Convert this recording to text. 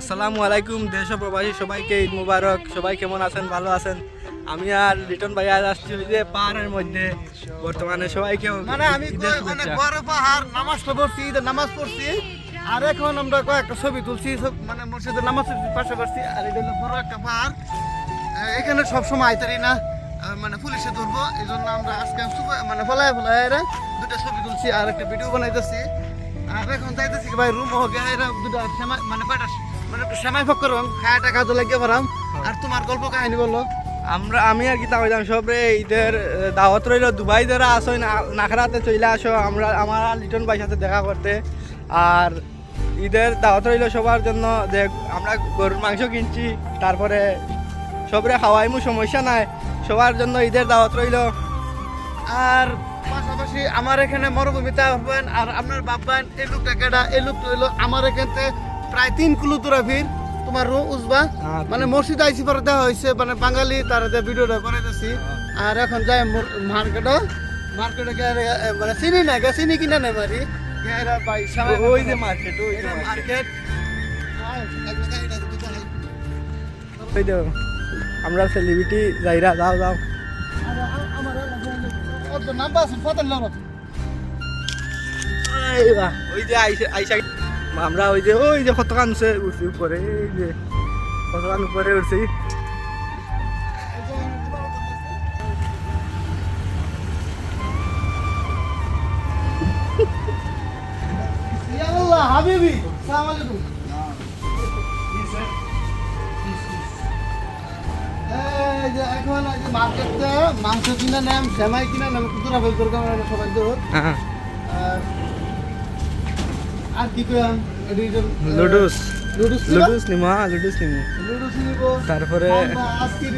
আসসালামু আলাইকুম দেশ প্রবাসী সবাইকে ঈদ মুবারক। সবাই কেমন আছেন? ভালো আছেন? আমি আর লিটন ভাই আজ আসছি ওই যে পাহাড়ের মধ্যে। বর্তমানে সবাইকে মানে আমি। বড় পাহাড় নামাজ পড়ছি ঈদের নামাজ পড়ছি। আর এখন আমরা কয়েকটা ছবি তুলছি সব মানে মসজিদের নামাজ পড়ছি পাশাপাশি আর এটা হলো বড় একটা পাহাড়। এখানে সবসময় আইতারি না। মানে পুলিশে ধরবো এই জন্য আমরা আজকে মানে ফলায় ফলায় এরা দুটা ছবি তুলছি আর একটা ভিডিও বানাইতেছি। আর এখন চাইতেছি ভাই রুম হোক এরা দুটা মানে কয়টা মানে একটু সেমাই ফক করবাম খায়া টাকা তো লাগিয়ে পারাম আর তোমার গল্প কাহিনী বলল আমরা আমি আর কি তা কইতাম সবরে ঈদের আহ, দাওয়াত রইল দুবাই যারা আসো নাখরাতে চলে আসো আমরা আমার লিটন ভাইয়ের সাথে দেখা করতে। আর ঈদের দাওয়াত রইল সবার জন্য যে আমরা গরুর মাংস কিনছি তারপরে সবরে খাওয়াইমু সমস্যা নাই সবার জন্য ঈদের দাওয়াত রইল। আর পাশাপাশি আমার এখানে মরুভূমিতে হবেন আর আপনার বাব্বান এই লোকটা কেডা? এই লোকটা হইল আমার এখানতে প্রায় তিন কিলো দূরা ভিড়। তোমার উজবা। হ্যাঁ, মানে মসজিদ আইসি পরে দেওয়া হয়েছে মানে বাঙালি তার যে ভিডিওটা বানাইতেছি আর এখন যাই মার্কেটে। মার্কেটে মানে চিনি না গে চিনি কিনা নেই সামনে ওই যে মার্কেট ওই যে মার্কেট। ওই যে আমরা সেলিব্রিটি যাইরা যাও যাও। নাম্বার আছে এই বাহ, ওই যে আইসা আইসা আমরা ওই যে ওই যে কতখান উঠছে উঠছি উপরে এই যে কতখান উপরে উঠছি। ইয়াল্লাহ হাবিবি সালাম আলাইকুম। এই যে এখন মার্কেটে মাংস কিনে নেম সেমাই কিনে নেম কুতুরা বের করে সবাই হ্যাঁ। আর কি লুডুস। লুডুস নিমো হ্যাঁ লুডুস নিমু। লুডুস নিব। তারপরে আইসক্রিম